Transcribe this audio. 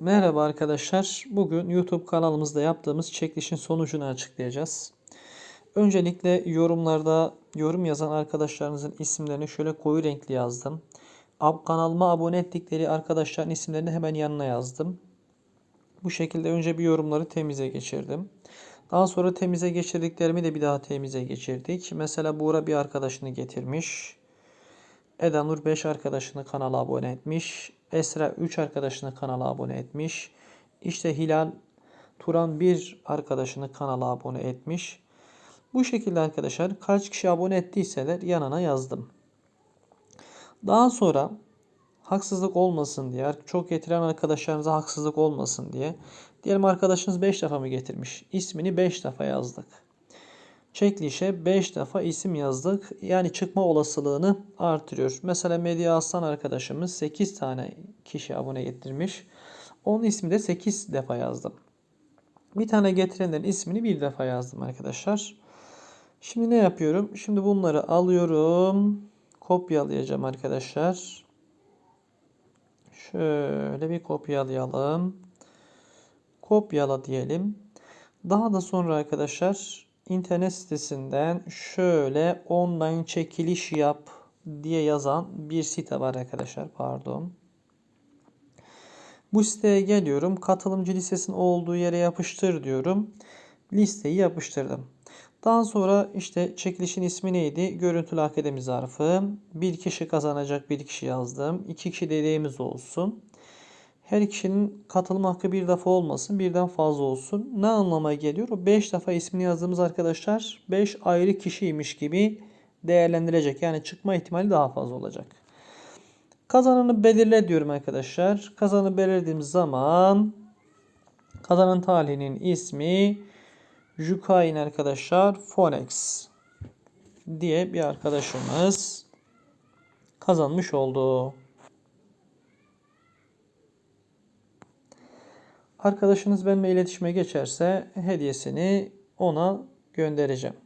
Merhaba arkadaşlar. Bugün YouTube kanalımızda yaptığımız çekilişin sonucunu açıklayacağız. Öncelikle yorumlarda yorum yazan arkadaşlarınızın isimlerini şöyle koyu renkli yazdım. Kanalıma abone ettikleri arkadaşların isimlerini hemen yanına yazdım. Bu şekilde önce bir yorumları temize geçirdim. Daha sonra temize geçirdiklerimi de bir daha temize geçirdik. Mesela Buğra bir arkadaşını getirmiş. Edanur 5 arkadaşını kanala abone etmiş. Esra 3 arkadaşını kanala abone etmiş. İşte Hilal Turan 1 arkadaşını kanala abone etmiş. Bu şekilde arkadaşlar kaç kişi abone ettiyseler yanına yazdım. Daha sonra haksızlık olmasın diye, çok getiren arkadaşlarınıza haksızlık olmasın diye. Diyelim arkadaşınız 5 defa mı getirmiş? İsmini 5 defa yazdık. Çekilişe 5 defa isim yazdık. Yani çıkma olasılığını artırıyor. Mesela Medya Aslan arkadaşımız 8 tane kişi abone getirmiş. Onun ismi de 8 defa yazdım. Bir tane getirenlerin ismini bir defa yazdım arkadaşlar. Şimdi ne yapıyorum? Şimdi bunları alıyorum. Kopyalayacağım arkadaşlar. Şöyle bir kopyalayalım. Kopyala diyelim. Daha da sonra arkadaşlar internet sitesinden şöyle online çekiliş yap diye yazan bir site var arkadaşlar. Pardon. Bu siteye geliyorum. Katılımcı listesinin olduğu yere yapıştır diyorum. Listeyi yapıştırdım. Daha sonra işte çekilişin ismi neydi? Görüntülü akademi zarfı. Bir kişi kazanacak bir kişi yazdım. İki kişi dediğimiz olsun. Her kişinin katılım hakkı bir defa olmasın, birden fazla olsun. Ne anlama geliyor? O 5 defa ismini yazdığımız arkadaşlar 5 ayrı kişiymiş gibi değerlendirecek. Yani çıkma ihtimali daha fazla olacak. Kazananı belirle diyorum arkadaşlar. Kazanı belirlediğim zaman kazanan talihinin ismi Jukain arkadaşlar Forex diye bir arkadaşımız kazanmış oldu. Arkadaşınız benimle iletişime geçerse hediyesini ona göndereceğim.